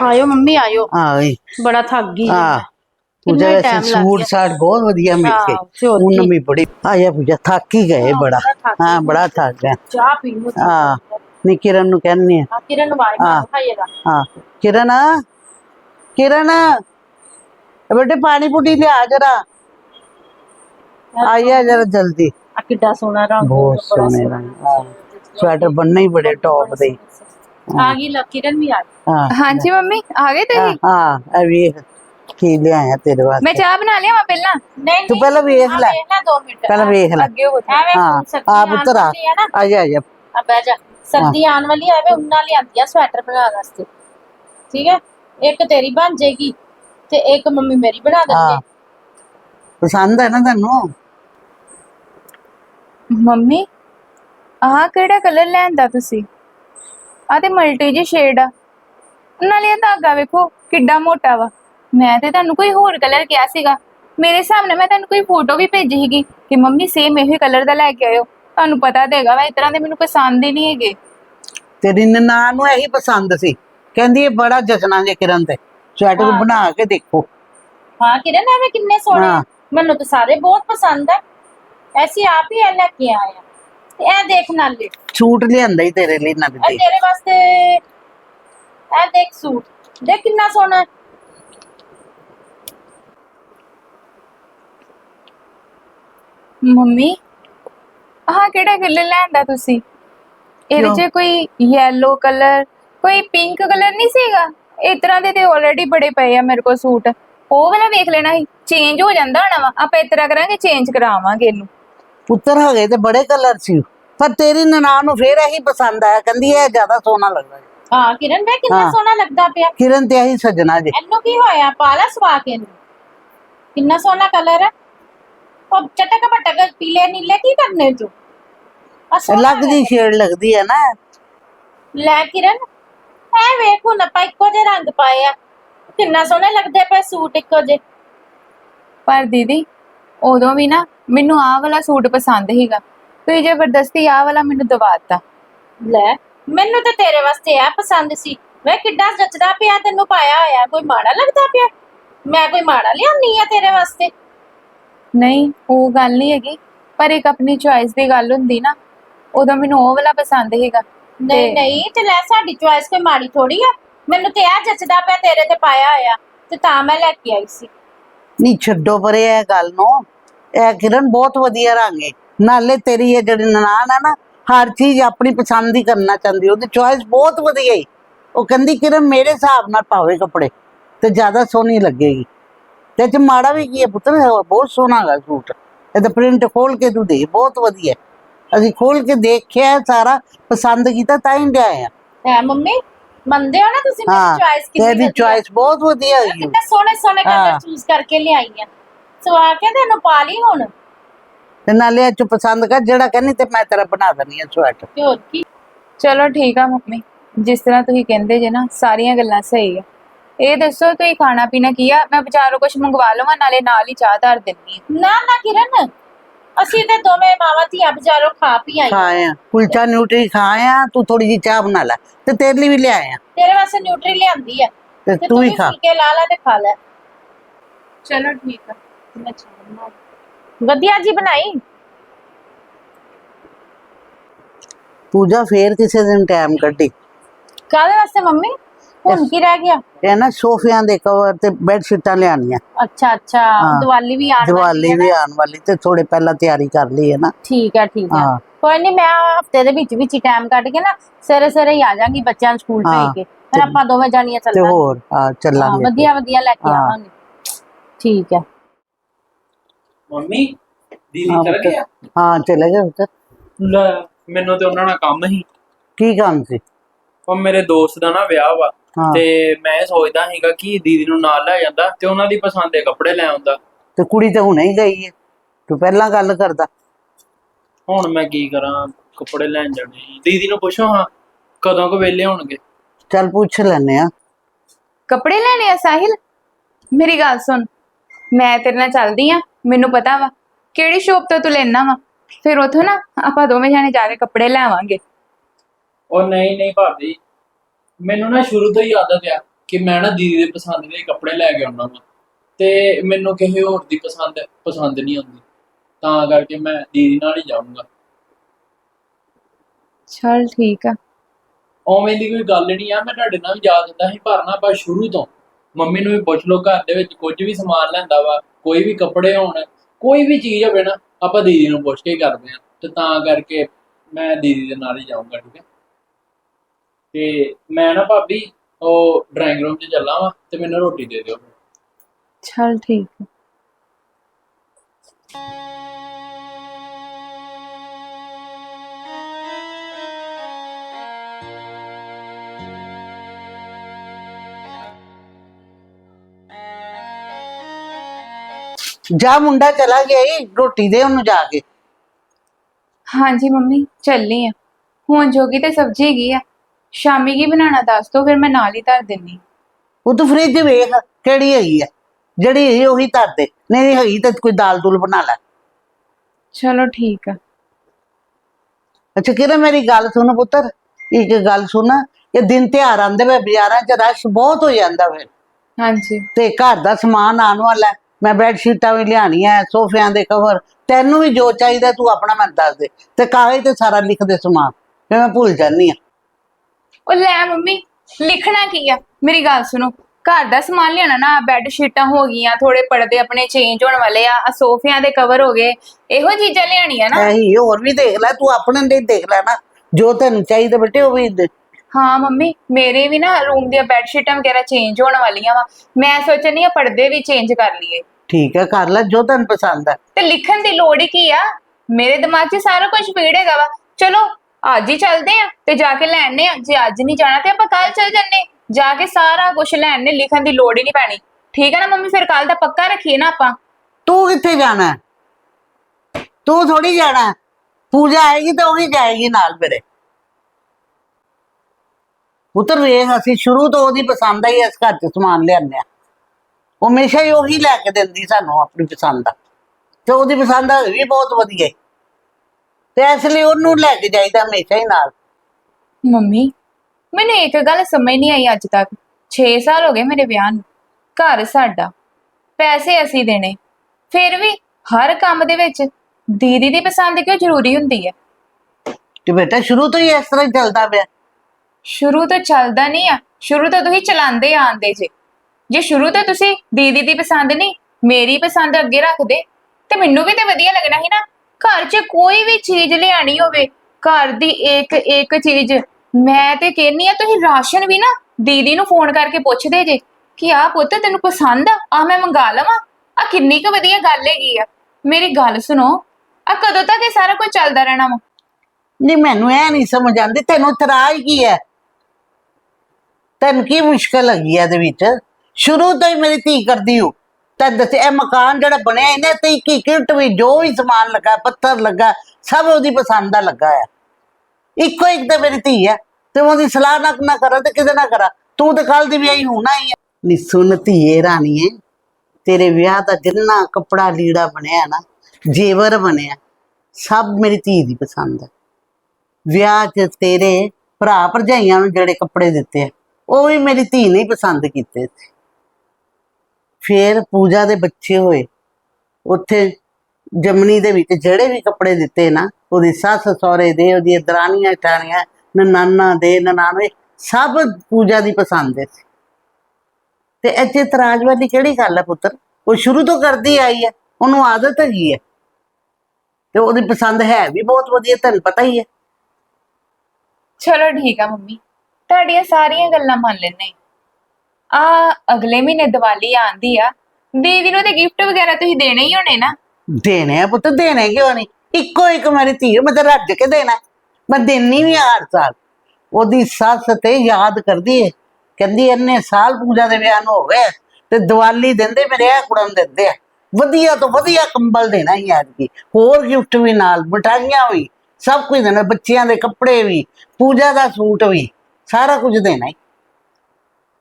ਆਇਓ ਮੰਮੀ ਆਇਓ। ਆ ਗਈ ਬੜਾ ਥੱਕ ਗਈ ਮੈਂ। ਪੂਜਾ ਵੈਸੇ ਸੂਟ। ਸਾਟ ਬਹੁਤ ਵਧੀਆ ਮਿਲ ਹਾਂ, ਹੋਰ ਉਹਨਾਂ ਕੀ। ਵੀ ਬੜੀ ਆਇਆ ਪੂਜਾ ਥੱਕ ਹੀ ਗਏ ਬੜਾ। ਹਾਂ ਬੜਾ ਥੱਕ ਗਏ ਚਾਹ ਪੀ ਲਓ ਹਾਂ ਨੀ ਕਿਰਨ ਨੂੰ ਕਹਿੰਨੀ ਆ ਕਿਰਨ ਨੂੰ ਆਵਾਜ਼ ਮਾਰ ਖਾਈਏਗਾ ਹਾਂ ਕਿਰਨ। ਕਿਰਨ। ਬੇਟੇ ਪਾਣੀ ਪੁੱਟੀ ਲਿਆ ਜਰਾ। ਆਇਆ ਜਰਾ ਜਲਦੀ। ਆ ਕਿੱਡਾ ਸੋਹਣਾ ਰੰਗ। ਬਹੁਤ ਸੋਹਣੇ ਰੰਗ। ਹਾਂ ਸਵੈਟਰ ਬੰਨੇ ਹੀ ਬੜੇ ਟੌਪ ਦੇ। ਆ ਗਈ ਲ ਕਿਰਨ ਵੀ ਆ ਗਈ। ਹਾਂ। ਹਾਂਜੀ ਮੰਮੀ ਆ ਗਏ ਤੁਸੀਂ? ਹਾਂ ਇਹ ਵੇਖ ਕੀ ਲਿਆਇਆ ਤੇਰੇ ਮੈਂ ਵਾਸਤੇ ਚਾਹ ਬਣਾ ਲਿਆ ਵਾ ਪਹਿਲਾਂ? ਨਹੀਂ ਤੂੰ ਪਹਿਲਾਂ ਵੇਖ ਲੈ। ਵੇਖ ਲੈ 2 ਮਿੰਟ। ਪਹਿਲਾਂ ਵੇਖ ਲੈ। ਅੱਗੇ ਹੋ ਐਵੇਂ ਆ ਪੁੱਤਰ ਆ ਵਾਲੀ ਹੈ ਨਾ। ਆ ਜਾ ਆ ਜਾ। ਆ ਬਹਿ ਜਾ। ਸਰਦੀ ਆਉਣ ਵਾਲੀ ਐਵੇਂ ਉਹਨਾਂ ਲਿਆਂਦੀ ਆ ਸਵੈਟਰ ਬਣਾਉਣ ਵਾਸਤੇ। ਠੀਕ ਹੈ? ਇੱਕ ਤੇਰੀ ਬਣ ਜਾਏਗੀ ਤੇ ਇੱਕ ਮੰਮੀ ਮੇਰੀ ਬਣਾ ਹਾਂ। ਪਸੰਦ ਹੈ ਨਾ ਤੈਨੂੰ? ਮੰਮੀ ਆਹ ਕਿਹੜਾ ਕਲਰ ਲੈਂਦਾ ਤੁਸੀਂ? ਆ ਤੇ ਮਲਟੀ ਜੀ ਸ਼ੇਡ ਆ। ਨਾਲੇ ਇਹ ਧਾਗਾ ਵੇਖੋ ਕਿੱਡਾ ਮੋਟਾ ਵਾ। ਮੈਂ ਤੇ ਤੁਹਾਨੂੰ ਕੋਈ ਹੋਰ ਕਲਰ ਕਿਹਾ ਸੀਗਾ। ਮੇਰੇ ਸਾਹਮਣੇ ਮੈਂ ਤੁਹਾਨੂੰ ਕੋਈ ਫੋਟੋ ਵੀ ਭੇਜੀ ਸੀਗੀ ਕਿ ਮੰਮੀ ਸੇਮ ਇਹੋ ਕਲਰ ਦਾ ਲੈ ਕੇ ਆਇਓ। ਤੁਹਾਨੂੰ ਪਤਾ ਦੇਗਾ ਵਾ ਇਸ ਤਰ੍ਹਾਂ ਦੇ ਮੈਨੂੰ ਪਸੰਦ ਹੀ ਨਹੀਂ ਹੈਗੇ। ਤੇਰੀ ਨਨਾਣ ਨੂੰ ਇਹੀ ਪਸੰਦ ਸੀ। ਕਹਿੰਦੀ ਇਹ ਬੜਾ ਜਚਣਾ ਜੇ ਕਿਰਨ ਤੇ। ਸਵੈਟਰ ਬਣਾ ਕੇ ਦੇਖੋ। ਹਾਂ ਕਿਰਨ ਐਵੇਂ ਕਿੰਨੇ ਸੋਹਣੇ। ਹਾਂ। ਮੈਨੂੰ ਤਾਂ ਸਾਰੇ ਬਹੁਤ ਪਸੰਦ ਆ। ਐਸੀ ਆਪ ਹੀ ਇਹ ਲੈ ਕੇ ਆਏ ਆ। ਤੇ ਇਹ ਦੇਖ ਨਾਲੇ। ਸੂਟ ਲਿਆਂਦਾ ਹੀ ਤੇਰੇ ਲਈ ਨਰ ਇਹ ਤੇਰੇ ਵਾਸਤੇ ਇਹ ਦੇਖ ਸੂਟ। ਦੇਖ ਕਿੰਨਾ ਸੋਹਣਾ ਹੈ। ਮੰਮੀ ਆਹ ਕਿਹੜਾ ਕਲਰ ਲੈਂਦਾ ਤੁਸੀਂ? ਇਹਦੇ ਕਿਉਂ? 'ਚ ਕੋਈ ਯੈਲੋ ਕਲਰ ਕੋਈ ਪਿੰਕ ਕਲਰ ਨਹੀਂ ਸੀਗਾ? ਇਸ ਤਰ੍ਹਾਂ ਦੇ ਤੇ ਆਲਰੇਡੀ ਬੜੇ ਪਏ ਆ ਮੇਰੇ ਕੋਲ ਸੂਟ। ਉਹ ਵਾਲਾ ਵੇਖ ਲੈਣਾ ਸੀ। ਚੇਂਜ ਹੋ ਜਾਂਦਾ ਹੋਣਾ ਵਾ। ਆਪਾਂ ਇਸ ਤਰ੍ਹਾਂ ਕਰਾਂਗੇ ਚੇਂਜ ਕਰਾਵਾਂਗੇ ਇਹਨੂੰ। ਪੁੱਤਰ ਹੈਗੇ ਤੇ ਬੜੇ ਕਲਰ ਸੀ। ਪਰ ਤੇਰੀ ਨਨਾਣ ਨੂੰ ਫੇਰ ਇਹੀ ਪਸੰਦ ਆਇਆ ਕਹਿੰਦੀ ਇਹ ਜ਼ਿਆਦਾ ਸੋਹਣਾ ਲੱਗਦਾ ਹੈ। ਹਾਂ ਕਿਰਨ ਵੇ ਕਿੰਨਾ ਹਾਂ। ਸੋਹਣਾ ਲੱਗਦਾ ਪਿਆ। ਕਿਰਨ ਤੇ ਇਹੀ ਸਜਣਾ ਜੇ। ਇਹਨੂੰ ਕੀ ਹੋਇਆ? ਪਾਲਾ ਸਵਾ ਕੇ ਇਹਨੂੰ। ਕਿੰਨਾ ਸੋਹਣਾ ਕਲਰ ਹੈ। ਉਹ ਚਟਕ ਪਟਕ ਪੀਲੇ ਨੀਲੇ ਕੀ ਕਰਨੇ ਤੂੰ ਆਹ ਸੋਹਣਾ ਜੀ ਸ਼ੇਡ ਲੱਗਦੀ। ਹੈ ਨਾ। ਲੈ ਕਿਰਨ ਐ ਵੇਖ ਹੁਣ ਆਪਾਂ ਇੱਕੋ ਜਿਹੇ ਰੰਗ ਪਾਏ ਆ। ਕਿੰਨਾ ਸੋਹਣੇ ਲੱਗਦੇ ਪਏ ਸੂਟ ਇੱਕੋ ਜਿਹੇ। ਪਰ ਦੀਦੀ ਉਦੋਂ ਵੀ ਨਾ ਮੈਨੂੰ ਆਹ ਵਾਲਾ ਸੂਟ ਪਸੰਦ ਸੀਗਾ। ਤੁਸੀਂ ਜ਼ਬਰਦਸਤੀ ਆਹ ਵਾਲਾ ਮੈਨੂੰ ਦਵਾਤਾ। ਲੈ ਮੈਨੂੰ ਤਾਂ ਤੇਰੇ ਵਾਸਤੇ ਆ ਪਸੰਦ ਸੀ। ਵੇ ਕਿੱਡਾ ਜੱਚਦਾ ਪਿਆ ਤੈਨੂੰ ਪਾਇਆ ਹੋਇਆ। ਕੋਈ ਮਾੜਾ ਲੱਗਦਾ ਪਿਆ? ਮੈਂ ਕੋਈ ਮਾੜਾ ਲਿਆਉਣੀ ਆ ਤੇਰੇ ਵਾਸਤੇ? ਨਹੀਂ ਉਹ ਗੱਲ ਨਹੀਂ ਹੈਗੀ। ਪਰ ਇੱਕ ਆਪਣੀ ਚੁਆਇਸ ਦੀ ਗੱਲ ਹੁੰਦੀ ਨਾ ਉਦੋਂ ਮੈਨੂੰ ਉਹ ਵਾਲਾ ਪਸੰਦ ਸੀਗਾ। ਨਹੀਂ ਨਹੀਂ ਤੇ ਲੈ ਸਾਡੀ ਚੁਆਇਸ ਕੋਈ ਮਾੜੀ ਥੋੜੀ ਆ। ਮੈਨੂੰ ਤੇ ਆ ਜੱਚਦਾ ਪਿਆ ਤੇਰੇ ਤੇ ਪਾਇਆ ਹੋਇਆ। ਤੇ ਤਾਂ ਮੈਂ ਲੈ ਕੇ ਆਈ ਸੀ। ਨਹੀਂ ਛੱਡੋ ਪਰੇ ਇਹ ਗੱਲ ਨੂੰ। ਇਹ ਕਿਰਨ ਬਹੁਤ ਵਧੀਆ ਰੰਗ ਨਾਲੇ ਤੇਰੀ ਇਹ ਜਿਹੜੀ ਨਨਾਣ ਹੈ ਨਾ, ਹਰ ਚੀਜ਼ ਆਪਣੀ ਪਸੰਦ ਦੀ ਕਰਨਾ ਚਾਹੁੰਦੀ ਉਹਦੀ ਚੁਆਇਸ ਬਹੁਤ ਵਧੀਆ ਹੈ ਉਹ ਕਹਿੰਦੀ, ਕਿਰਨ, ਮੇਰੇ ਹਿਸਾਬ ਨਾਲ ਪਾਵੇ ਕੱਪੜੇ। ਤੇ ਜ਼ਿਆਦਾ ਸੋਹਣੀ ਲੱਗੇਗੀ। ਤੇ ਚ ਮਾੜਾ ਵੀ ਕੀ ਹੈ ਪੁੱਤਰ? ਬਹੁਤ ਸੋਹਣਾ ਹੈ ਸੂਟ। ਇਹ ਤਾਂ ਪ੍ਰਿੰਟ ਖੋਲ ਕੇ ਤੂੰ ਦੇ ਬਹੁਤ ਵਧੀਆ। ਅਸੀਂ ਖੋਲ ਕੇ ਦੇਖਿਆ ਸਾਰਾ, ਪਸੰਦ ਕੀਤਾ ਤਾਂ ਹੀ ਲਿਆਏ ਹੈ ਮੰਮੀ? ਮੰਨਦੇ ਹੋ ਨਾ ਤੁਸੀਂ ਹਾਂ ਮੇਰੀ ਚੁਆਇਸ ਕਿੰਨੀ ਵਧੀਆ? ਚੁਆਇਸ ਬਹੁਤ ਵਧੀਆ ਹੈਗੀ ਕਿੰਨੇ ਸੋਹਣੇ ਸੋਹਣੇ ਹਾਂ। ਕਲਰ ਚੂਜ਼ ਕਰਕੇ ਲਿਆਈ ਆ। ਸਵਾ ਕੇ ਤੈਨੂੰ ਪਾ ਲਈ ਹੁਣ। ਤੇ ਨਾਲੇ ਇਹ ਚ ਪਸੰਦ ਕਰ ਜਿਹੜਾ ਕਹਿੰਦੀ ਤੇ ਮੈਂ ਤੇਰਾ ਬਣਾ ਦਨੀ ਆ ਸਵੈਟਰ ਤੇ ਹੋਰ ਕੀ? ਚਲੋ ਠੀਕ ਆ ਮੰਮੀ। ਜਿਸ ਤਰ੍ਹਾਂ ਤੁਸੀਂ ਕਹਿੰਦੇ ਜੇ ਨਾ ਸਾਰੀਆਂ ਗੱਲਾਂ ਸਹੀ ਆ। ਇਹ ਦੱਸੋ ਤੁਸੀਂ ਖਾਣਾ ਪੀਣਾ ਕੀ ਆ? ਮੈਂ ਬਾਜ਼ਾਰੋਂ ਕੁਝ ਮੰਗਵਾ ਲਵਾਂ ਨਾਲੇ ਨਾਲ ਹੀ ਚਾਹ ਧਰ ਦਿੰਨੀ ਆ। ਨਾ ਨਾ ਕਿਰਨ। ਅਸੀਂ ਤੇ ਦੋਵੇਂ ਮਾਵਾਂ ਧੀਆਂ ਬਾਜ਼ਾਰੋਂ ਖਾ ਪੀ ਆਈਆਂ। ਖਾਏ ਆ। ਕੁਲਚਾ ਨਿਊਟਰੀ ਖਾਏ ਆ ਤੂੰ ਥੋੜੀ ਜੀ ਚਾਹ ਬਣਾ ਲੈ। ਤੇ ਤੇਰੇ ਲਈ ਵੀ ਲਿਆਏ ਆ। ਤੇਰੇ ਵਾਸਤੇ ਨਿਊਟਰੀ ਲਿਆਂਦੀ ਆ। ਤੇ ਤੇ ਹੀ ਖਾ। ਫੁਲਕੇ ਲਾ ਲੈ ਤੇ ਖਾ ਲੈ। ਚਲੋ ਠੀਕ ਆ। ਮੈਂ ਚਾਹ ਬਣਾ। ਵਧੀਆ ਜੀ ਬਣਾਈ? ਪੂਜਾ ਫੇਰ ਕਿਸੇ ਦਿਨ ਟਾਈਮ ਕੱਢੀ। ਕਾਹਦੇ ਵਾਸਤੇ ਮੰਮੀ? ਹੁਣ ਕੀ ਰਹਿ ਗਿਆ? ਇਹ ਨਾ ਸੋਫਿਆਂ ਦੇ ਕਵਰ ਤੇ ਬੈੱਡ ਸ਼ੀਟਾਂ ਲਿਆਣੀਆਂ ਅੱਛਾ ਅੱਛਾ ਹਾਂ। ਦੀਵਾਲੀ ਵੀ ਆਣ ਵਾਲੀ ਦੀਵਾਲੀ ਵੀ। ਆਉਣ ਵਾਲੀ ਤੇ ਥੋੜੇ ਪਹਿਲਾਂ ਤਿਆਰੀ ਕਰ ਲਈ ਹੈ ਨਾ। ਠੀਕ ਹੈ ਠੀਕ ਹੈ। ਹਾਂ। ਕੋਈ ਨਹੀਂ ਮੈਂ ਹਫ਼ਤੇ ਦੇ ਵਿੱਚ ਵਿੱਚ ਹੀ ਟਾਈਮ ਕੱਢ ਕੇ ਨਾ ਸਵੇਰੇ ਸਵੇਰੇ ਹੀ ਆ ਜਾਾਂਗੀ ਬੱਚਿਆਂ ਨੂੰ ਸਕੂਲ ਭੇਜ। ਕੇ। ਫਿਰ ਆਪਾਂ ਦੋਵੇਂ ਜਾਣੀਆਂ ਤੇ ਚੱਲਾਂਗੇ। ਹੋਰ ਆ ਹਾਂ, ਚੱਲਾਂਗੇ ਵਧੀਆ ਵਧੀਆ ਲੈ ਕੇ ਹਾਂ। ਆਵਾਂਗੇ। ਠੀਕ ਹੈ। ਮੰਮੀ ਦੀਦੀ ਹਾਂ, ਚਲ ਪੁੱਤ। ਗਿਆ? ਹਾਂ ਚਲੇ ਗਏ ਪੁੱਤ। ਲੈ ਮੈਨੂੰ ਤੇ ਉਹਨਾਂ ਨਾਲ ਕੰਮ ਸੀ। ਕੀ ਕੰਮ ਸੀ? ਉਹ ਮੇਰੇ ਦੋਸਤ ਦਾ ਨਾ ਵਿਆਹ ਵਾ। ਹਾਂ। ਤੇ ਮੈਂ ਸੋਚਦਾ ਸੀਗਾ ਕਿ ਦੀਦੀ ਨੂੰ ਨਾਲ ਲੈ ਜਾਂਦਾ ਤੇ ਉਹਨਾਂ ਦੀ ਪਸੰਦ ਦੇ ਕੱਪੜੇ ਲੈ ਆਉਂਦਾ। ਤੇ ਕੁੜੀ ਤੇ ਹੁਣੇ ਹੀ ਗਈ ਹੈ ਤੂੰ ਪਹਿਲਾਂ ਗੱਲ ਕਰਦਾ। ਹੁਣ ਮੈਂ ਕੀ ਕਰਾਂ ਕੱਪੜੇ ਲੈਣ ਜਾਣੇ ਸੀ। ਦੀਦੀ ਨੂੰ ਪੁੱਛੋ ਹਾਂ ਕਦੋਂ ਕੁ ਵੇਲੇ ਹੋਣਗੇ? ਚੱਲ ਪੁੱਛ ਲੈਨੇ ਆ ਕੱਪੜੇ ਲੈਣੇ ਆ ਸਾਹਿਲ? ਮੇਰੀ ਗੱਲ ਸੁਣ ਮੈਂ ਤੇਰੇ ਨਾਲ ਚੱਲਦੀ ਆ ਮੈਨੂੰ ਪਤਾ ਵਾ ਕਿਹੜੀ ਸ਼ੋਪ ਤੋਂ ਤੂੰ ਲੈਣਾ ਵਾ? ਫਿਰ ਉਥੋਂ ਨਾ ਆਪਾਂ ਦੋਵੇਂ ਜਾਣੇ ਜਾ ਕੇ ਕੱਪੜੇ ਲੈਵਾਂਗੇ ਉਹ ਨਹੀਂ ਨਹੀਂ ਭਾਬੀ ਮੈਨੂੰ ਨਾ ਸ਼ੁਰੂ ਤੋਂ ਹੀ ਆਦਤ ਆ ਕਿ ਮੈਂ ਨਾ ਦੀਦੀ ਦੇ ਪਸੰਦ ਦੇ ਕੱਪੜੇ ਲੈ ਕੇ ਆਉਣਾ ਵਾ। ਤੇ ਮੈਨੂੰ ਕਿਸੇ ਹੋਰ ਦੀ ਪਸੰਦ ਪਸੰਦ ਨਹੀਂ ਆਉਂਦੀ। ਤਾਂ ਕਰਕੇ ਮੈਂ ਦੀਦੀ ਨਾਲ ਹੀ ਜਾਊਂਗਾ। ਚਲ ਠੀਕ ਆ। ਉਵੇਂ ਦੀ ਕੋਈ ਗੱਲ ਨਹੀਂ ਆ ਮੈਂ ਤੁਹਾਡੇ ਨਾਲ ਵੀ ਜਾ ਦਿੰਦਾ ਸੀ ਪਰ ਨਾ ਆਪਾਂ ਸ਼ੁਰੂ ਤੋਂ ਮੰਮੀ ਨੂੰ ਵੀ ਪੁੱਛ ਲਓ ਘਰ ਦੇ ਵਿੱਚ ਕੁਝ ਵੀ ਸਮਾਨ ਲੈਂਦਾ ਵਾ ਕੋਈ ਵੀ ਕੱਪੜੇ ਹੋਣ ਕੋਈ ਵੀ ਚੀਜ਼ ਹੋਵੇ ਨਾ ਆਪਾਂ ਦੀਦੀ ਨੂੰ ਪੁੱਛ ਕੇ ਕਰਦੇ ਆ। ਤੇ ਤਾਂ ਕਰਕੇ ਮੈਂ ਦੀਦੀ ਦੇ ਨਾਲ ਹੀ ਜਾਊਂਗਾ ਠੀਕ ਹੈ ਤੇ ਮੈਂ ਨਾ ਭਾਬੀ ਉਹ ਡਰਾਇੰਗ ਰੂਮ 'ਚ ਚੱਲਾਂ ਵਾ ਤੇ ਮੈਨੂੰ ਰੋਟੀ ਦੇ ਦਿਓ। ਚਲ ਠੀਕ ਆ। ਜਾ ਮੁੰਡਾ ਚਲਾ ਗਿਆ ਈ ਰੋਟੀ ਦੇ ਉਹਨੂੰ ਜਾ ਕੇ। ਹਾਂਜੀ ਮੰਮੀ ਚੱਲੀ ਆ। ਹੁਣ ਜੋਗੀ ਤੇ ਸਬਜ਼ੀ ਹੈਗੀ ਆ। ਸ਼ਾਮੀ ਕੀ ਬਣਾਉਣਾ ਦੱਸ ਦੋ ਫਿਰ ਮੈਂ ਨਾਲ ਹੀ ਧਰ ਦਿੰਨੀ। ਉਹ ਤੂੰ ਫ੍ਰਿਜ ਵੇਖ ਕਿਹੜੀ ਹੈਗੀ ਆ। ਜਿਹੜੀ ਹੈਗੀ ਉਹੀ ਧਰ ਦੇ ਨਹੀਂ ਹੈਗੀ ਤਾਂ ਕੋਈ ਦਾਲ ਦੂਲ ਬਣਾ ਲੈ। ਚਲੋ ਠੀਕ ਆ। ਅੱਛਾ ਕਿਰਨ ਮੇਰੀ ਗੱਲ ਸੁਣ ਪੁੱਤਰ? ਇੱਕ ਗੱਲ ਸੁਣ ਇਹ ਦਿਨ ਤਿਉਹਾਰ ਆਉਂਦੇ ਵੇ ਬਾਜ਼ਾਰਾਂ 'ਚ ਰਸ਼ ਬਹੁਤ ਹੋ ਜਾਂਦਾ ਵੇ। ਹਾਂਜੀ। ਤੇ ਘਰ ਦਾ ਸਮਾਨ ਆਉਣ ਵਾਲਾ ਹੈ। ਮੈਂ ਬੈੱਡ ਸ਼ੀਟਾਂ ਵੀ ਲਿਆਣੀਆਂ ਸੋਫਿਆਂ ਦੇ ਕਵਰ ਤੈਨੂੰ ਵੀ ਜੋ ਚਾਹੀਦਾ ਤੂੰ ਆਪਣਾ ਮੈਨੂੰ ਦੱਸ ਦੇ। ਤੇ ਕਾਗਜ਼ ਤੇ ਸਾਰਾ ਲਿਖ ਦੇ ਸਮਾਨ ਫਿਰ ਮੈਂ ਭੁੱਲ ਜਾਨੀ ਆ ਉਹ ਲੈ ਮੰਮੀ ਲਿਖਣਾ ਕੀ ਆ? ਮੇਰੀ ਗੱਲ ਸੁਣੋ ਘਰ ਦਾ ਸਮਾਨ ਲਿਆਣਾ ਨਾ ਬੈੱਡ ਸ਼ੀਟਾਂ ਹੋ ਗਈਆਂ ਥੋੜੇ ਪਰਦੇ ਆਪਣੇ ਚੇਂਜ ਹੋਣ ਵਾਲੇ ਆ ਆਹ ਸੋਫਿਆਂ ਦੇ ਕਵਰ ਹੋ ਗਏ ਇਹੋ ਚੀਜ਼ਾਂ ਲਿਆਣੀਆਂ ਨਾ। ਇਹੀ ਹੋਰ ਵੀ ਦੇਖ ਲੈ ਤੂੰ ਆਪਣੇ ਲਈ ਦੇਖ ਲੈ ਨਾ ਜੋ ਤੈਨੂੰ ਚਾਹੀਦਾ ਬੇਟੇ ਉਹ ਵੀ ਦੇ- ਹਾਂ ਮੰਮੀ ਮੇਰੇ ਵੀ ਨਾ ਰੂਮ ਦੀਆਂ ਬੈੱਡ ਸ਼ੀਟਾਂ ਵਗੈਰਾ ਚੇਂਜ ਹੋਣ ਵਾਲੀਆਂ ਵਾ। ਮੈਂ ਸੋਚਣੀ ਆ ਪਰਦੇ ਵੀ ਚੇਂਜ ਕਰ ਲਈਏ। ਠੀਕ ਹੈ ਕਰ ਲੈ ਜੋ ਤੈਨੂੰ ਪਸੰਦ ਹੈ ਤੇ ਲਿਖਣ ਦੀ ਲੋੜ ਹੀ ਕੀ ਆ? ਮੇਰੇ ਦਿਮਾਗ 'ਚ ਸਾਰਾ ਕੁਝ ਫੀਡ ਹੈਗਾ ਵਾ। ਚਲੋ ਅੱਜ ਹੀ ਚੱਲਦੇ ਆ ਤੇ ਜਾ ਕੇ ਲੈਣੇ ਆ। ਜੇ ਅੱਜ ਨਹੀਂ ਜਾਣਾ ਤੇ ਆਪਾਂ ਕੱਲ ਚੱਲ ਜੰਨੇ ਜਾ ਕੇ ਸਾਰਾ ਕੁਝ ਲੈਣੇ ਲਿਖਣ ਦੀ ਲੋੜ ਹੀ ਨਹੀਂ ਪੈਣੀ। ਠੀਕ ਹੈ ਨਾ ਮੰਮੀ? ਫਿਰ ਕੱਲ ਦਾ ਪੱਕਾ ਰੱਖੀਏ ਨਾ ਆਪਾਂ। ਤੂੰ ਕਿੱਥੇ ਜਾਣਾ ਹੈ? ਤੂੰ ਥੋੜੀ ਜਾਣਾ ਹੈ। ਪੂਜਾ ਆਏਗੀ ਤਾਂ ਉਹ ਜਾਏਗੀ ਨਾਲ ਮੇਰੇ। ਪੁੱਤਰ, ਵੇਖ, ਅਸੀਂ ਸ਼ੁਰੂ ਤੋਂ ਉਹਦੀ ਪਸੰਦ ਆਈ ਹੀ ਇਸ ਘਰ 'ਚ ਸਮਾਨ ਲਿਆਉਂਦੇ ਆ ਉਹ ਹਮੇਸ਼ਾ ਹੀ ਉਹੀ ਲੈ ਕੇ ਦਿੰਦੀ ਸਾਨੂੰ ਆਪਣੀ ਪਸੰਦ ਦਾ। ਤੇ ਉਹਦੀ ਪਸੰਦ ਦਾ ਵੀ ਬਹੁਤ ਵਧੀਆ। ਹੈ। ਤੇ ਇਸ ਲਈ ਉਹਨੂੰ ਲੈ ਕੇ ਜਾਈਦਾ ਹਮੇਸ਼ਾ ਹੀ ਨਾਲ। ਮੰਮੀ ਮੈਨੂੰ ਇੱਕ ਗੱਲ ਸਮਝ ਨਹੀਂ ਆਈ ਅੱਜ ਤੱਕ। 6 ਸਾਲ ਹੋ ਗਏ ਮੇਰੇ ਵਿਆਹ ਨੂੰ। ਘਰ ਸਾਡਾ। ਪੈਸੇ ਅਸੀਂ ਦੇਣੇ। ਫਿਰ ਵੀ ਹਰ ਕੰਮ ਦੇ ਵਿੱਚ ਦੀਦੀ ਦੀ ਪਸੰਦ ਕਿਉਂ ਜ਼ਰੂਰੀ ਹੁੰਦੀ ਹੈ? ਕਿ ਬੇਟਾ ਸ਼ੁਰੂ ਤੋਂ ਹੀ ਇਸ ਤਰ੍ਹਾਂ ਹੀ ਚੱਲਦਾ ਪਿਆ। ਸ਼ੁਰੂ ਤੋਂ ਚੱਲਦਾ ਨਹੀਂ ਆ। ਸ਼ੁਰੂ ਤੋਂ ਤੁਸੀਂ ਚਲਾਉਂਦੇ ਆਂਦੇ ਜੇ। ਜੇ ਸ਼ੁਰੂ ਤੋਂ ਤੁਸੀਂ ਦੀਦੀ ਦੀ ਪਸੰਦ ਨਹੀਂ ਮੇਰੀ ਪਸੰਦ ਅੱਗੇ ਰੱਖਦੇ ਤੇ ਮੈਨੂੰ ਵੀ ਤੇ ਵਧੀਆ ਲੱਗਣਾ ਸੀ ਨਾ। ਘਰ 'ਚ ਕੋਈ ਵੀ ਚੀਜ਼ ਲਿਆਣੀ ਹੋਵੇ, ਘਰ ਦੀ ਇੱਕ ਇੱਕ ਚੀਜ਼। ਮੈਂ ਤੇ ਕਹਿੰਨੀ ਆ ਤੁਸੀਂ ਰਾਸ਼ਨ ਵੀ ਨਾ ਦੀਦੀ ਨੂੰ ਫੋਨ ਕਰਕੇ ਪੁੱਛਦੇ ਜੇ ਕਿ, ਆਹ ਪੁੱਤ ਤੈਨੂੰ ਪਸੰਦ ਆ? ਆ ਮੈਂ ਮੰਗਾ ਲਵਾਂ? ਆ ਕਿੰਨੀ ਕੁ ਵਧੀਆ ਗੱਲ ਹੈਗੀ ਆ। ਮੇਰੀ ਗੱਲ ਸੁਣੋ ਆ ਕਦੋਂ ਤੱਕ ਇਹ ਸਾਰਾ ਕੁਝ ਚੱਲਦਾ ਰਹਿਣਾ ਵਾ? ਨਹੀਂ, ਮੈਨੂੰ ਇਹ ਨਹੀਂ ਸਮਝ ਆਉਂਦੀ, ਤੈਨੂੰ ਤਰਾਜ ਕੀ ਹੈ? ਤੈਨੂੰ ਕੀ ਮੁਸ਼ਕਲ ਹੈਗੀ ਹੈ ਇਹਦੇ ਵਿੱਚ? ਸ਼ੁਰੂ ਤੋਂ ਹੀ ਮੇਰੀ ਧੀ ਕਰਦੀ ਹੋ। ਤੈਨੂੰ ਦੱਸ, ਇਹ ਮਕਾਨ ਜਿਹੜਾ ਬਣਿਆ ਇਹਨੇ ਤੇ ਇੱਕ ਇੱਕ ਵੀ ਜੋ ਵੀ ਸਮਾਨ ਲੱਗਾ, ਪੱਥਰ ਲੱਗਾ, ਸਭ ਉਹਦੀ ਪਸੰਦ ਦਾ ਲੱਗਾ ਹੈ ਇੱਕੋ ਇੱਕ ਤੇ ਮੇਰੀ ਧੀ ਹੈ, ਤੇ ਉਹਦੀ ਸਲਾਹ ਨਾ ਨਾ ਕਰਾਂ ਤੇ ਕਿਹਦੇ ਨਾਲ ਕਰਾਂ। ਤੂੰ ਤੇ ਕੱਲ ਦੀ ਵਿਆਹੀ ਹੋਣਾ ਹੀ ਹੈ ਨੀ ਸੁਣ ਧੀਏ ਰਾਣੀਏ, ਤੇਰੇ ਵਿਆਹ ਦਾ ਜਿੰਨਾ ਕੱਪੜਾ ਲੀੜਾ ਬਣਿਆ ਨਾ, ਜੇਵਰ ਬਣਿਆ, ਸਭ ਮੇਰੀ ਧੀ ਦੀ ਪਸੰਦ ਹੈ ਵਿਆਹ 'ਚ ਤੇਰੇ ਭਰਾ ਭਰਜਾਈਆਂ ਨੂੰ ਜਿਹੜੇ ਕੱਪੜੇ ਦਿੱਤੇ ਆ, ਉਹ ਵੀ ਮੇਰੀ ਧੀ ਨੇ ਹੀ ਪਸੰਦ ਕੀਤੇ ਸੀ। ਫਿਰ ਪੂਜਾ ਦੇ ਬੱਚੇ ਹੋਏ। ਉੱਥੇ ਜਮਨੀ ਦੇ ਵਿੱਚ ਜਿਹੜੇ ਵੀ ਕੱਪੜੇ ਦਿੱਤੇ ਨਾ, ਉਹਦੀ ਸੱਸ, ਸਹੁਰੇ ਦੇ ਉਹਦੀ ਦਰਾਨੀਆਂ ਟਾਣੀਆਂ ਨਨਾਨਾ ਦੇ ਨਨਾਣੇ ਸਭ ਪੂਜਾ ਦੀ ਪਸੰਦ ਦੇ ਸੀ ਤੇ ਇੱਥੇ ਇਤਰਾਜ਼ ਵਾਲੀ ਕਿਹੜੀ ਗੱਲ ਹੈ ਪੁੱਤਰ? ਉਹ ਸ਼ੁਰੂ ਤੋਂ ਕਰਦੀ ਆਈ ਹੈ, ਉਹਨੂੰ ਆਦਤ ਹੈਗੀ ਹੈ। ਤੇ ਉਹਦੀ ਪਸੰਦ ਹੈ ਵੀ ਬਹੁਤ ਵਧੀਆ ਤੈਨੂੰ ਪਤਾ ਹੀ ਹੈ। ਚਲੋ ਠੀਕ ਆ ਮੰਮੀ, ਤੁਹਾਡੀਆਂ ਸਾਰੀਆਂ ਗੱਲਾਂ ਮੰਨ ਲੈਨੇ ਆ ਅਗਲੇ ਮਹੀਨੇ ਦੀਵਾਲੀ ਆਂਦੀ ਆ, ਦੀਦੀ ਨੂੰ ਤੇ ਗਿਫਟ ਵਗੈਰਾ ਤੁਸੀਂ ਦੇਣੇ ਹੀ ਹੋਣੇ ਨਾ। ਦੇਣੇ ਆ ਪੁੱਤ, ਦੇਣੇ ਕਿਉਂ ਨਹੀਂ? ਇੱਕੋ ਇੱਕ ਮੇਰੀ ਧੀ ਮੈਂ ਤਾਂ ਰੱਜ ਕੇ ਦੇਣਾ। ਮੈਂ ਦੇਣੀ ਵੀ ਹਰ ਸਾਲ। ਉਹਦੀ ਸੱਸ ਤੇ ਯਾਦ ਕਰਦੀ ਹੈ ਕਹਿੰਦੀ, ਇੰਨੇ ਸਾਲ ਪੂਜਾ ਦੇ ਵਿਆਹ ਨੂੰ ਹੋ ਗਏ ਤੇ ਦੀਵਾਲੀ ਦਿੰਦੇ ਮੇਰੇ, ਇਹ ਕੁੜਮ ਦਿੰਦੇ ਆ। ਵਧੀਆ ਤੋਂ ਵਧੀਆ ਕੰਬਲ ਦੇਣਾ ਹੀ ਐਤਕੀ ਹੋਰ ਗਿਫਟ ਵੀ ਨਾਲ, ਮਠਾਈਆਂ ਵੀ, ਸਭ ਕੁਝ ਦੇਣਾ, ਬੱਚਿਆਂ ਦੇ ਕੱਪੜੇ ਵੀ, ਪੂਜਾ ਦਾ ਸੂਟ ਵੀ, ਸਾਰਾ ਕੁਝ ਦੇਣਾ ਹੀ।